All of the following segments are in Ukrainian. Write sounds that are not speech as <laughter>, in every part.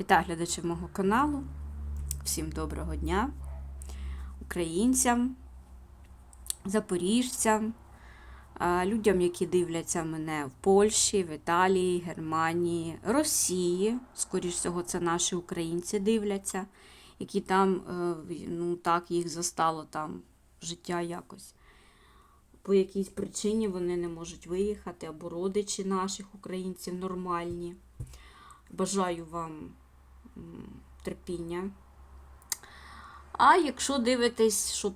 Вітаю глядачів мого каналу. Всім доброго дня, українцям, запоріжцям, людям, які дивляться мене в Польщі, в Італії, Германії, Росії. Скоріш всього, це наші українці дивляться, які там, е, ну так, їх застало там життя якось. По якійсь причині вони не можуть виїхати, або родичі наших українців нормальні. Бажаю вам терпіння. А якщо дивитесь, щоб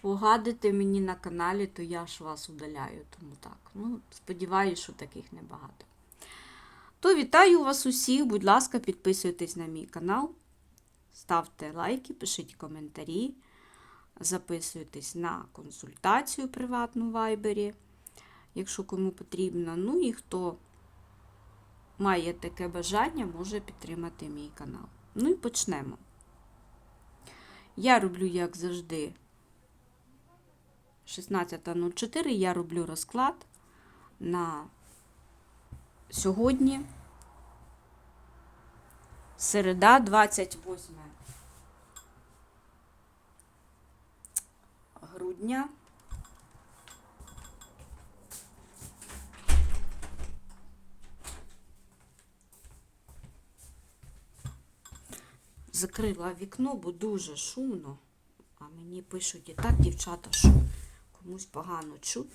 погадити мені на каналі, то я ж вас удаляю. Тому так. Ну, сподіваюся, що таких небагато. То вітаю вас усіх. Будь ласка, підписуйтесь на мій канал, ставте лайки, пишіть коментарі, записуйтесь на консультацію приватну в Вайбері, якщо кому потрібно. Ну і хто має таке бажання, може підтримати мій канал. Ну і почнемо. Я роблю, як завжди, 16.04. Я роблю розклад на сьогодні. Середа, 28 грудня. Закрила вікно, бо дуже шумно. А мені пишуть і так, дівчата, що комусь погано чуть.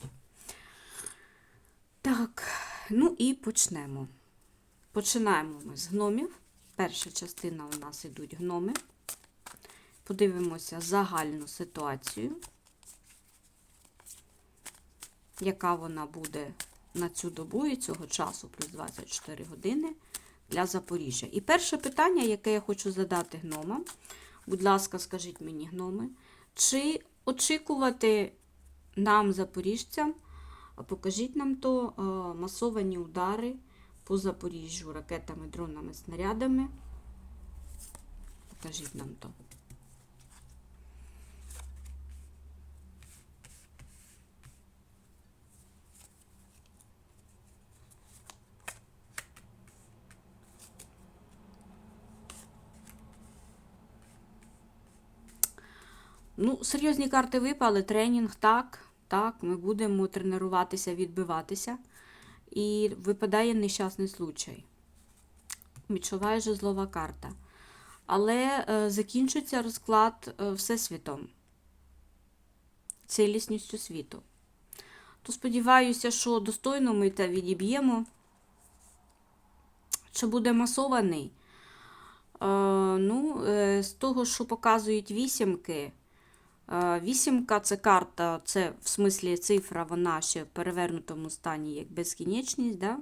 Так, ну і почнемо. Починаємо ми з гномів. Перша частина у нас ідуть гноми. Подивимося загальну ситуацію, яка вона буде на цю добу і цього часу, плюс 24 години для Запоріжжя. І перше питання, яке я хочу задати гномам, будь ласка, скажіть мені, гноми, чи очікувати нам, запоріжцям, покажіть нам то е, масовані удари по Запоріжжю ракетами, дронами, снарядами? Покажіть нам то. Ну, серйозні карти випали, тренінг, так, так, ми будемо тренуватися, відбиватися. І випадає нещасний случай. Відчуває жезлова карта. Але е, закінчується розклад е, Всесвітом, цілісністю світу. То сподіваюся, що достойно ми те відіб'ємо. Чи буде масований? Е, ну, е, з того, що показують вісімки, Вісімка це карта, це в смислі цифра, вона ще в перевернутому стані як безкінечність, да?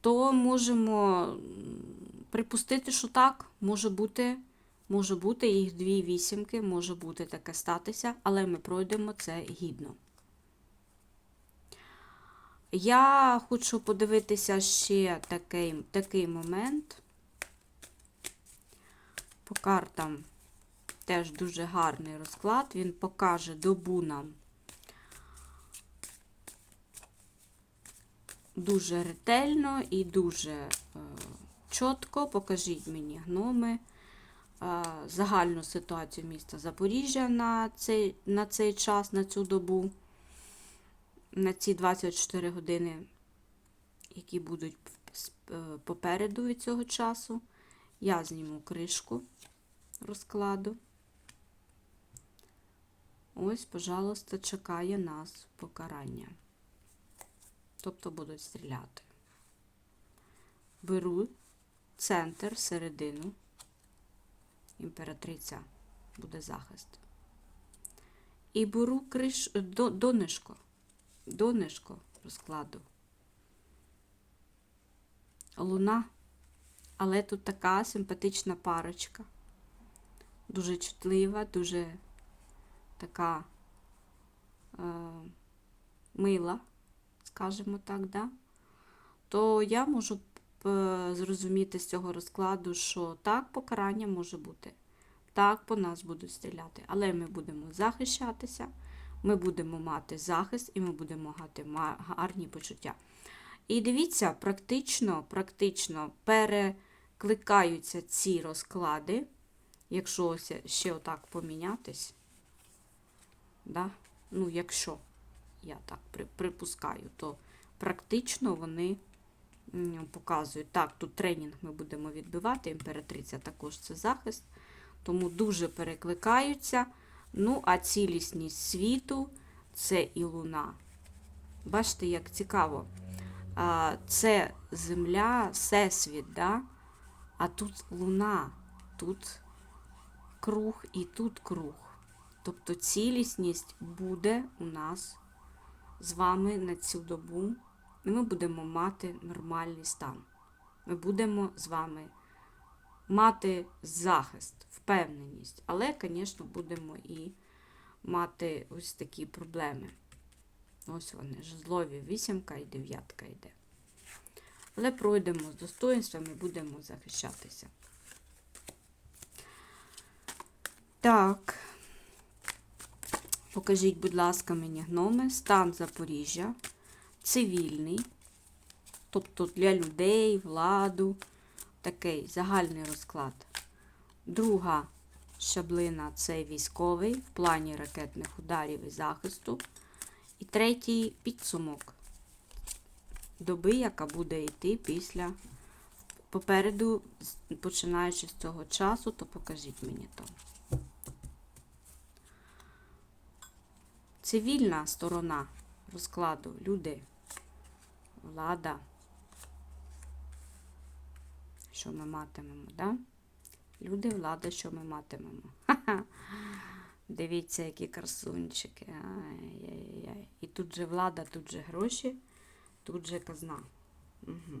то можемо припустити, що так, може бути, може бути їх дві вісімки, може бути таке статися, але ми пройдемо це гідно. Я хочу подивитися ще такий, такий момент. По картам теж дуже гарний розклад. Він покаже добу нам дуже ретельно і дуже е, чітко. Покажіть мені гноми, е, загальну ситуацію міста Запоріжжя на цей, на цей час, на цю добу, на ці 24 години, які будуть е, попереду від цього часу. Я зніму кришку розкладу. Ось, пожалуйста, чекає нас покарання. Тобто будуть стріляти. Беру центр, середину. Імператриця буде захист. І беру криш, до, донишко. Донишко розкладу. Луна. Але тут така симпатична парочка. Дуже чутлива, дуже така е, мила, скажімо так, да? то я можу е, зрозуміти з цього розкладу, що так, покарання може бути. Так, по нас будуть стріляти. Але ми будемо захищатися, ми будемо мати захист і ми будемо мати гарні почуття. І дивіться, практично, практично перекликаються ці розклади, якщо ще отак помінятись, да? ну, якщо я так припускаю, то практично вони показують. Так, тут тренінг ми будемо відбивати, імператриця також це захист, тому дуже перекликаються. Ну, а цілісність світу це і луна. Бачите, як цікаво. Це земля, всесвіт, да? а тут луна, тут круг і тут круг. Тобто цілісність буде у нас з вами на цю добу, і ми будемо мати нормальний стан. Ми будемо з вами мати захист, впевненість, але, звісно, будемо і мати ось такі проблеми. Ось вони, жезлові, вісімка і дев'ятка йде. Але пройдемо з достоинством і будемо захищатися. Так. Покажіть, будь ласка, мені гноми, стан Запоріжжя, цивільний, тобто для людей, владу, такий загальний розклад. Друга щаблина це військовий в плані ракетних ударів і захисту. І третій підсумок доби, яка буде йти після попереду, починаючи з цього часу, то покажіть мені то. Цивільна сторона розкладу люди, влада. Що ми матимемо, да? Люди, влада, що ми матимемо. Ха-ха. Дивіться, які красунчики. Ай-яй-яй. І тут же влада, тут же гроші, тут же казна. Угу.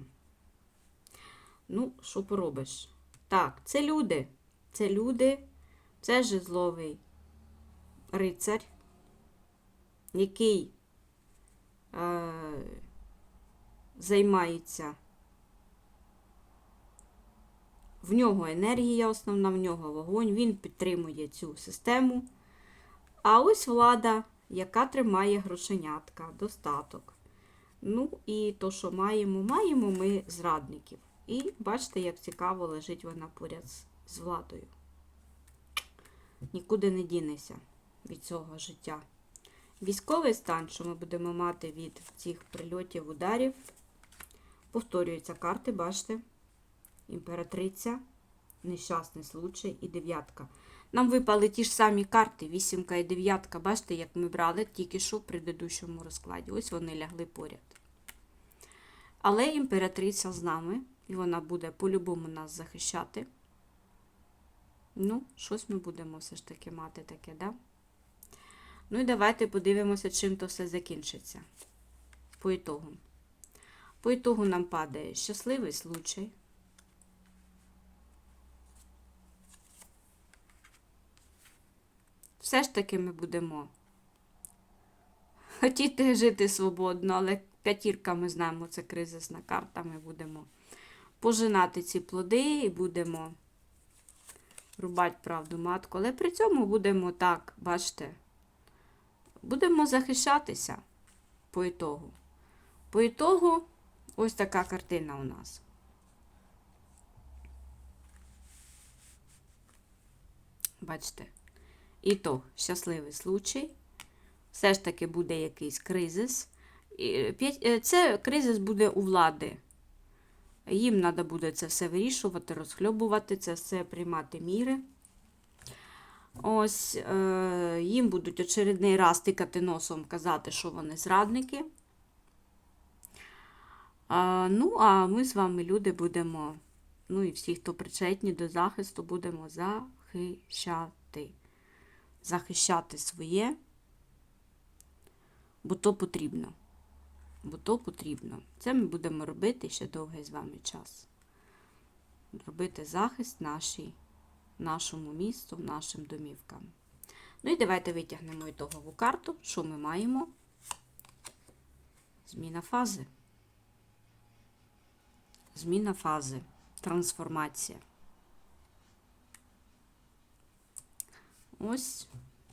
Ну, що поробиш? Так, це люди. Це люди, це жезловий рицар, який е, займається. В нього енергія основна, в нього вогонь, він підтримує цю систему. А ось влада, яка тримає грошенятка, достаток. Ну і то, що маємо, маємо ми зрадників. І бачите, як цікаво лежить вона поряд з- владою. Нікуди не дінеся від цього життя. Військовий стан, що ми будемо мати від цих прильотів, ударів, повторюються карти, бачите? Імператриця, нещасний случай і дев'ятка. Нам випали ті ж самі карти, вісімка і дев'ятка. Бачите, як ми брали тільки що в предыдущому розкладі. Ось вони лягли поряд. Але імператриця з нами, і вона буде по-любому нас захищати. Ну, щось ми будемо все ж таки мати таке, да? Ну і давайте подивимося, чим то все закінчиться. По ітогу. По ітогу нам падає щасливий случай. Все ж таки ми будемо хотіти жити свободно, але п'ятірка, ми знаємо, це кризисна карта. Ми будемо пожинати ці плоди і будемо рубати правду матку. Але при цьому будемо так, бачите, будемо захищатися по ітогу. По ітогу ось така картина у нас. Бачите? І то щасливий случай. Все ж таки буде якийсь кризис. Е, Це кризис буде у влади. Їм треба буде це все вирішувати, розхльобувати, це все приймати міри. Ось е, їм будуть очередний раз тикати носом казати, що вони зрадники. А, ну, а ми з вами, люди, будемо, ну і всі, хто причетні до захисту, будемо захищати. Захищати своє, бо то потрібно. Бо то потрібно. Це ми будемо робити ще довгий з вами час. Робити захист нашій, нашому місту, нашим домівкам. Ну і давайте витягнемо ітогову карту, що ми маємо. Зміна фази. Зміна фази. Трансформація. Ось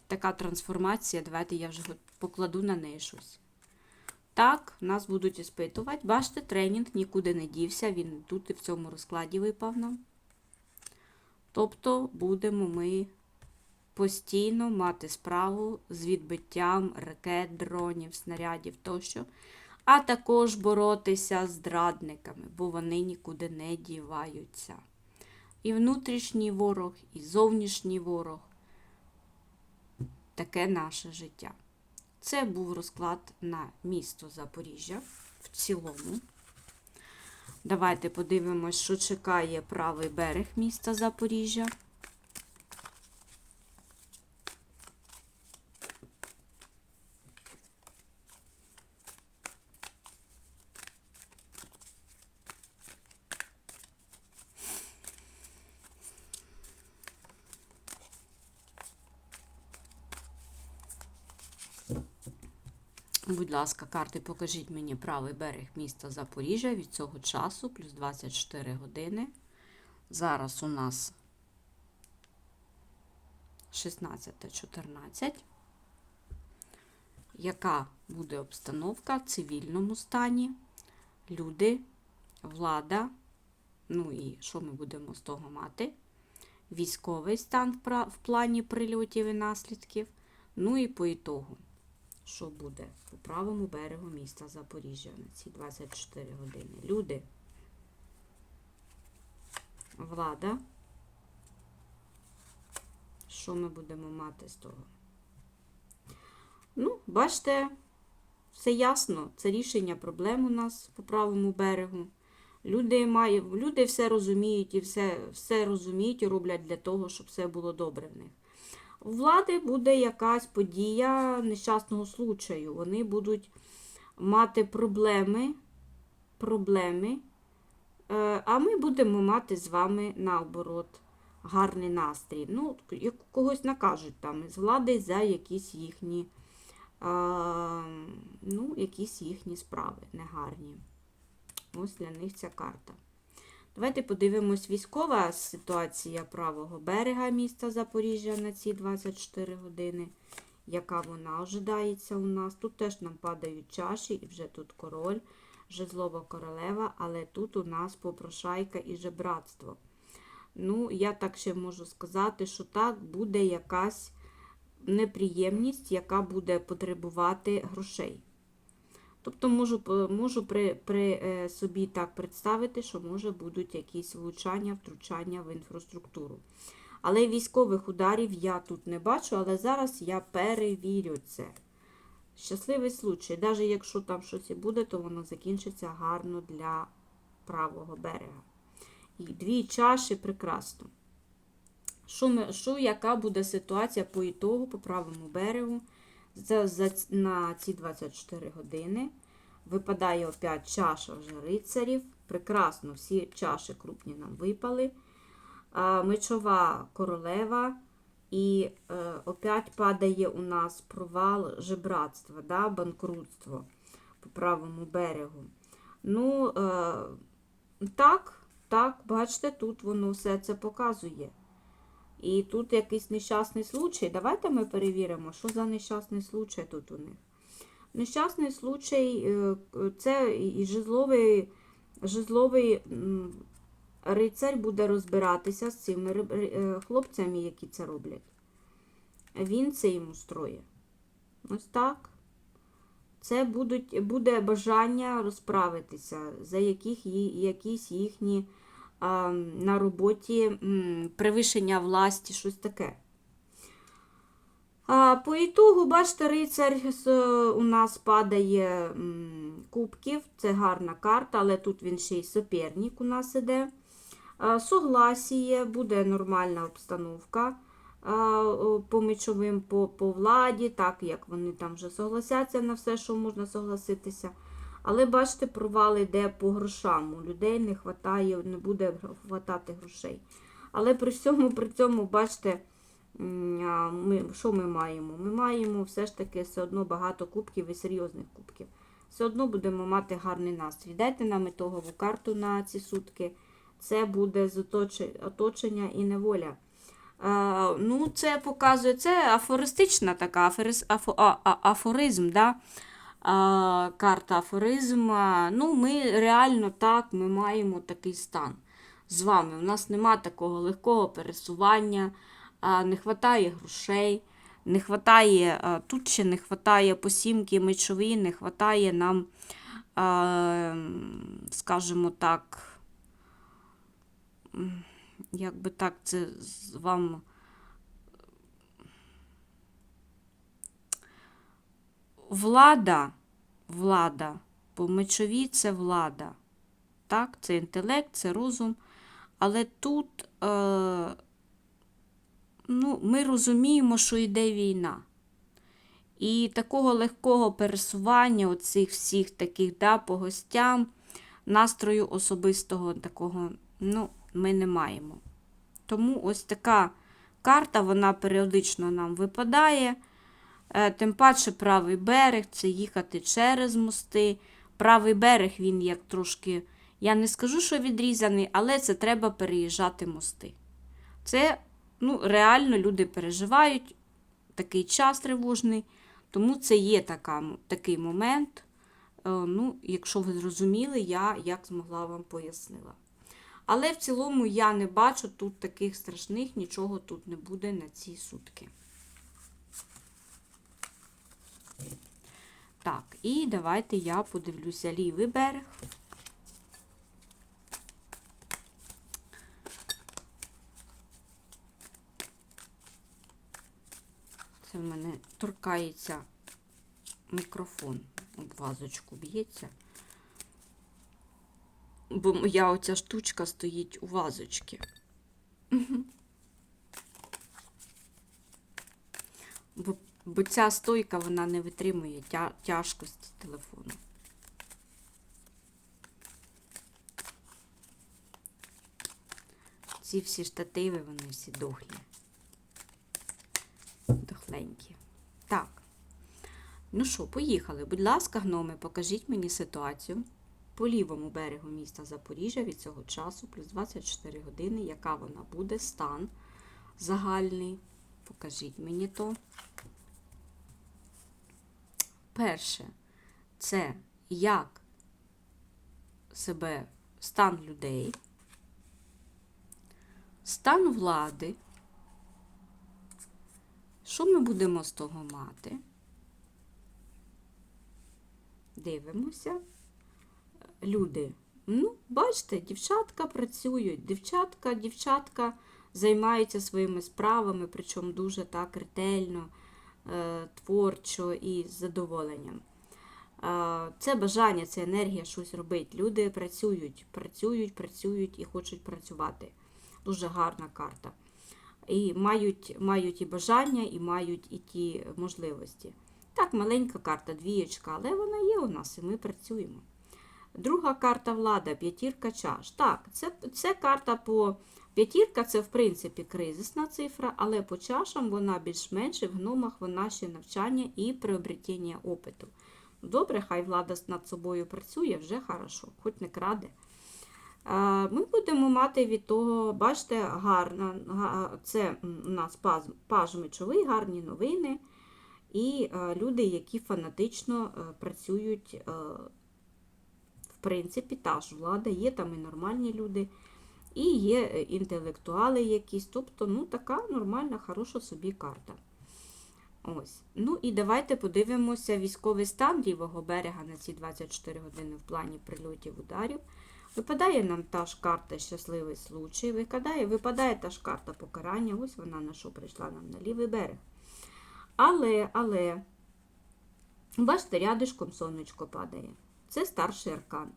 така трансформація. Давайте я вже покладу на неї щось. Так, нас будуть іспитувати. Бачите, тренінг нікуди не дівся, він тут і в цьому розкладі випав нам. Тобто будемо ми постійно мати справу з відбиттям ракет, дронів, снарядів тощо, а також боротися з зрадниками, бо вони нікуди не діваються. І внутрішній ворог, і зовнішній ворог. Таке наше життя. Це був розклад на місто Запоріжжя в цілому. Давайте подивимось, що чекає правий берег міста Запоріжжя. Будь ласка, карти, покажіть мені правий берег міста Запоріжжя від цього часу, плюс 24 години. Зараз у нас 16.14. Яка буде обстановка в цивільному стані? Люди, влада, ну і що ми будемо з того мати? Військовий стан в плані прильотів і наслідків. Ну і по ітогу що буде по правому берегу міста Запоріжжя на ці 24 години. Люди, влада. Що ми будемо мати з того? Ну, бачите, все ясно. Це рішення проблем у нас по правому берегу. Люди, має, люди все розуміють і все, все розуміють і роблять для того, щоб все було добре в них. Влади буде якась подія нещасного случаю. Вони будуть мати проблеми, проблеми, е, а ми будемо мати з вами наоборот гарний настрій. Ну, як когось накажуть там із влади за якісь їхні, а, ну, якісь їхні справи негарні. Ось для них ця карта. Давайте подивимось військова ситуація правого берега міста Запоріжжя на ці 24 години. Яка вона ожидається у нас. Тут теж нам падають чаші, і вже тут король, жезлова королева, але тут у нас попрошайка і жебратство. Ну, я так ще можу сказати, що так буде якась неприємність, яка буде потребувати грошей. Тобто можу, можу при, при е, собі так представити, що може будуть якісь влучання, втручання в інфраструктуру. Але військових ударів я тут не бачу, але зараз я перевірю це. Щасливий случай. Навіть якщо там щось і буде, то воно закінчиться гарно для правого берега. І дві чаші прекрасно. Що, ми, що яка буде ситуація по ітогу, по правому берегу? За, за, на ці 24 години. Випадає опять чаша вже рицарів. Прекрасно, всі чаші крупні нам випали. А, Мечова королева. І е, опять падає у нас провал жебратства, да, банкрутство по правому берегу. Ну, е, так, так, бачите, тут воно все це показує. І тут якийсь нещасний случай. Давайте ми перевіримо, що за нещасний случай тут у них. Нещасний случай е, це і жезловий, жезловий рицарь буде розбиратися з цими е, хлопцями, які це роблять. Він це йому строє. Ось так. Це будуть, буде бажання розправитися, за яких, якісь їхні на роботі м, власті, щось таке. А, по ітогу, бачите, рицар у нас падає кубків, це гарна карта, але тут він ще й соперник у нас іде. Согласіє, буде нормальна обстановка по мечовим, по, по владі, так як вони там вже согласяться на все, що можна согласитися. Але бачите, провал йде по грошам. У людей не хватає, не буде хватати грошей. Але при всьому при цьому, бачите, ми, що ми маємо? Ми маємо все ж таки все одно багато кубків і серйозних кубків. Все одно будемо мати гарний настрій. Дайте нам ітогову карту на ці сутки. Це буде з оточення і неволя. Е, ну, це показує, це афористична така, а, а, афоризм, да? Карта афоризм. а, Ну, ми реально так, ми маємо такий стан з вами. У нас нема такого легкого пересування, не вистачає грошей, не а, тут ще не вистачає посімки мечові, не вистачає нам, скажімо так, як би так це з- вам. Влада, влада, по мечові це влада. Так, це інтелект, це розум. Але тут е, ну, ми розуміємо, що йде війна. І такого легкого пересування оцих всіх таких да, по гостям, настрою особистого такого ну, ми не маємо. Тому ось така карта, вона періодично нам випадає. Е, Тим паче правий берег це їхати через мости. Правий берег він як трошки, я не скажу, що відрізаний, але це треба переїжджати мости. Це ну, реально люди переживають такий час тривожний, тому це є така, такий момент. Е, Ну, якщо ви зрозуміли, я як змогла вам пояснила. Але в цілому я не бачу тут таких страшних, нічого тут не буде на ці сутки. Так, і давайте я подивлюся лівий берег. Це в мене торкається мікрофон, об вазочку б'ється. Бо моя оця штучка стоїть у вазочці. Бо, бо ця стойка вона не витримує тя, тяжкості телефону. Ці всі штативи, вони всі дохлі. Дохленькі. Так. Ну що, поїхали. Будь ласка, гноми, покажіть мені ситуацію по лівому берегу міста Запоріжжя від цього часу, плюс 24 години, яка вона буде, стан загальний. Покажіть мені то. Перше, це як себе стан людей, стан влади. Що ми будемо з того мати? Дивимося. Люди. Ну, бачите, дівчатка працюють. Дівчатка, дівчатка займаються своїми справами, причому дуже так ретельно, творчо і з задоволенням. Е, Це бажання, це енергія щось робити. Люди працюють, працюють, працюють і хочуть працювати. Дуже гарна карта. І мають, мають і бажання, і мають і ті можливості. Так, маленька карта, двієчка, але вона є у нас, і ми працюємо. Друга карта влада, п'ятірка чаш. Так, це, це карта по п'ятірка, це в принципі кризисна цифра, але по чашам вона більш-менш в гномах вона ще навчання і приобретення опиту. Добре, хай влада над собою працює, вже хорошо, хоч не краде. Е, Ми будемо мати від того, бачите, гарна, це у нас паж, мечовий, гарні новини. І е, люди, які фанатично е, працюють, в принципі, та ж влада, є там і нормальні люди, і є е, інтелектуали якісь. Тобто, ну, така нормальна, хороша собі карта. Ось. Ну і давайте подивимося військовий стан лівого берега на ці 24 години в плані прильотів ударів. Випадає нам та ж карта щасливий случай, випадає, випадає та ж карта покарання. Ось вона на що прийшла нам на лівий берег. Але, але, бачите, рядишком сонечко падає. Це старший аркан.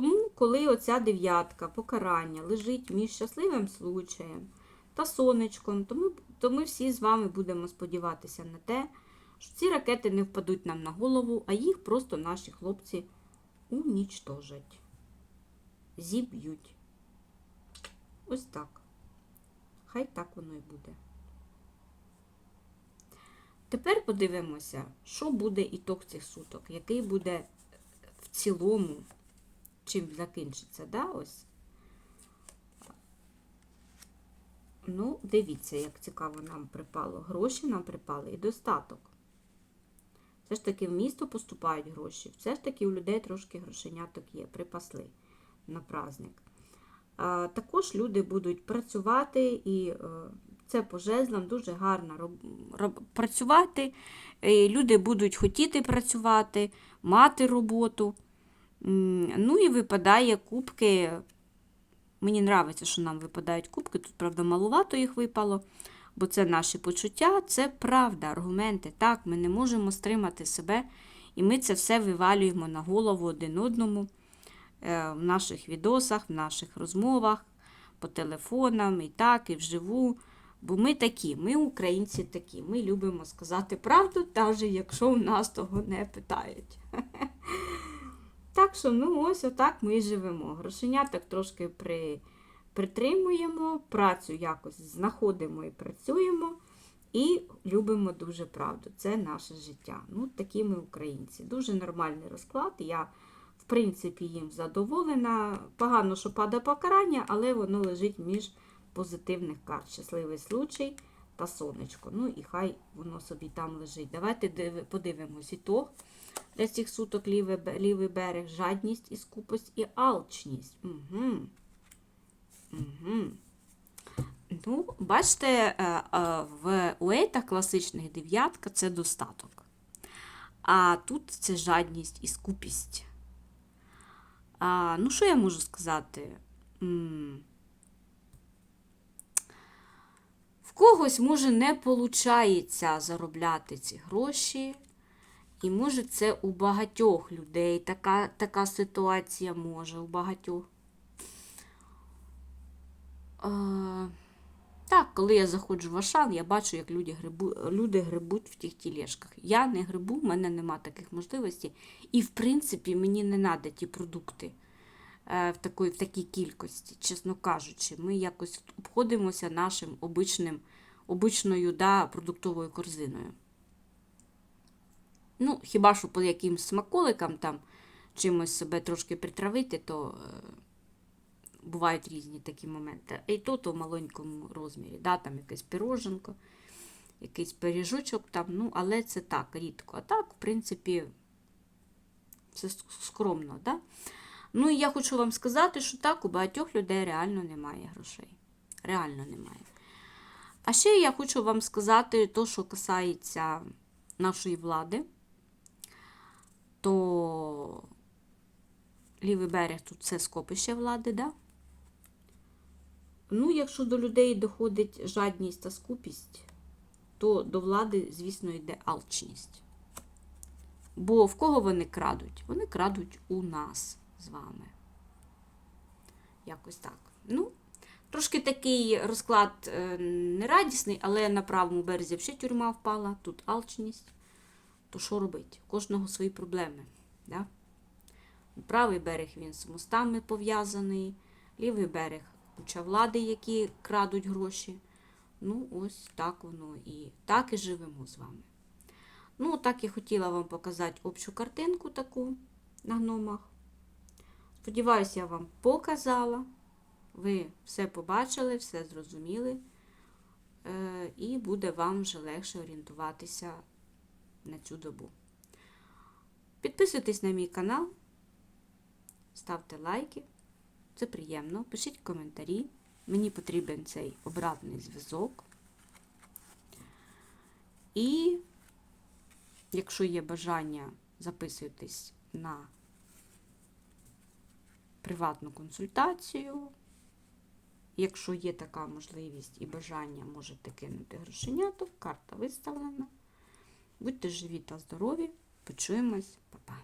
Тому, коли оця дев'ятка покарання лежить між щасливим случаєм та сонечком, то ми, то ми всі з вами будемо сподіватися на те, що ці ракети не впадуть нам на голову, а їх просто наші хлопці унічтожать. Зіб'ють. Ось так. Хай так воно і буде. Тепер подивимося, що буде ітог цих суток, який буде в цілому, чим закінчиться, да, ось. Ну, дивіться, як цікаво нам припало. Гроші нам припали і достаток. Все ж таки в місто поступають гроші. Все ж таки у людей трошки грошеняток є, припасли на праздник. А, також люди будуть працювати, і е, це по жезлам дуже гарно роб, роб- працювати. Е, Люди будуть хотіти працювати, мати роботу. Ну і випадає кубки. Мені подобається, що нам випадають кубки. Тут, правда, малувато їх випало, бо це наші почуття, це правда, аргументи. Так, ми не можемо стримати себе, і ми це все вивалюємо на голову один одному е, в наших відосах, в наших розмовах, по телефонам, і так, і вживу. Бо ми такі, ми українці такі. Ми любимо сказати правду, навіть якщо у нас того не питають. <laughs> Так що, ну ось отак ми і живемо. Грошеняток трошки при, притримуємо, працю якось знаходимо і працюємо, і любимо дуже правду. Це наше життя. Ну, такі ми українці. Дуже нормальний розклад. Я, в принципі, їм задоволена. Погано, що падає покарання, але воно лежить між позитивних карт. Щасливий случай та сонечко. Ну і хай воно собі там лежить. Давайте диви- подивимось ітог для цих суток лівий, лівий берег, жадність і скупость і алчність. Угу. Угу. Ну, бачите, е, е, в уейтах класичних дев'ятка це достаток. А тут це жадність і скупість. А, ну, що я можу сказати? В когось може не виходить заробляти ці гроші. І може це у багатьох людей така, така ситуація може у багатьох. Е, так, коли я заходжу в Ашан, я бачу, як люди, грибу, люди грибуть в тих тілешках. Я не грибу, в мене нема таких можливостей. І, в принципі, мені не треба ті продукти е, в, такої, в такій кількості, чесно кажучи. Ми якось обходимося нашим обичним, обичною да, продуктовою корзиною. Ну, хіба що по якимсь смаколикам там чимось себе трошки притравити, то е, бувають різні такі моменти. І то в маленькому розмірі. Да, там якесь пироженко, якийсь пиріжочок там, ну, але це так, рідко. А так, в принципі, все скромно. Да? Ну, і я хочу вам сказати, що так, у багатьох людей реально немає грошей. Реально немає. А ще я хочу вам сказати, то, що касається нашої влади то лівий берег тут це скопище влади, да? Ну, якщо до людей доходить жадність та скупість, то до влади, звісно, йде алчність. Бо в кого вони крадуть? Вони крадуть у нас з вами. Якось так. Ну, трошки такий розклад е, нерадісний, але на правому березі взагалі тюрма впала, тут алчність то що робити? У кожного свої проблеми. Да? Правий берег він з мостами пов'язаний, лівий берег куча влади, які крадуть гроші. Ну, ось так воно і так і живемо з вами. Ну, так я хотіла вам показати общу картинку таку на гномах. Сподіваюся, я вам показала. Ви все побачили, все зрозуміли. Е, і буде вам вже легше орієнтуватися на цю добу. Підписуйтесь на мій канал, ставте лайки. Це приємно. Пишіть коментарі. Мені потрібен цей обратний зв'язок. І, якщо є бажання, записуйтесь на приватну консультацію. Якщо є така можливість і бажання, можете кинути грошеняток, карта виставлена. Будьте живі та здорові. Почуємось, Па-па.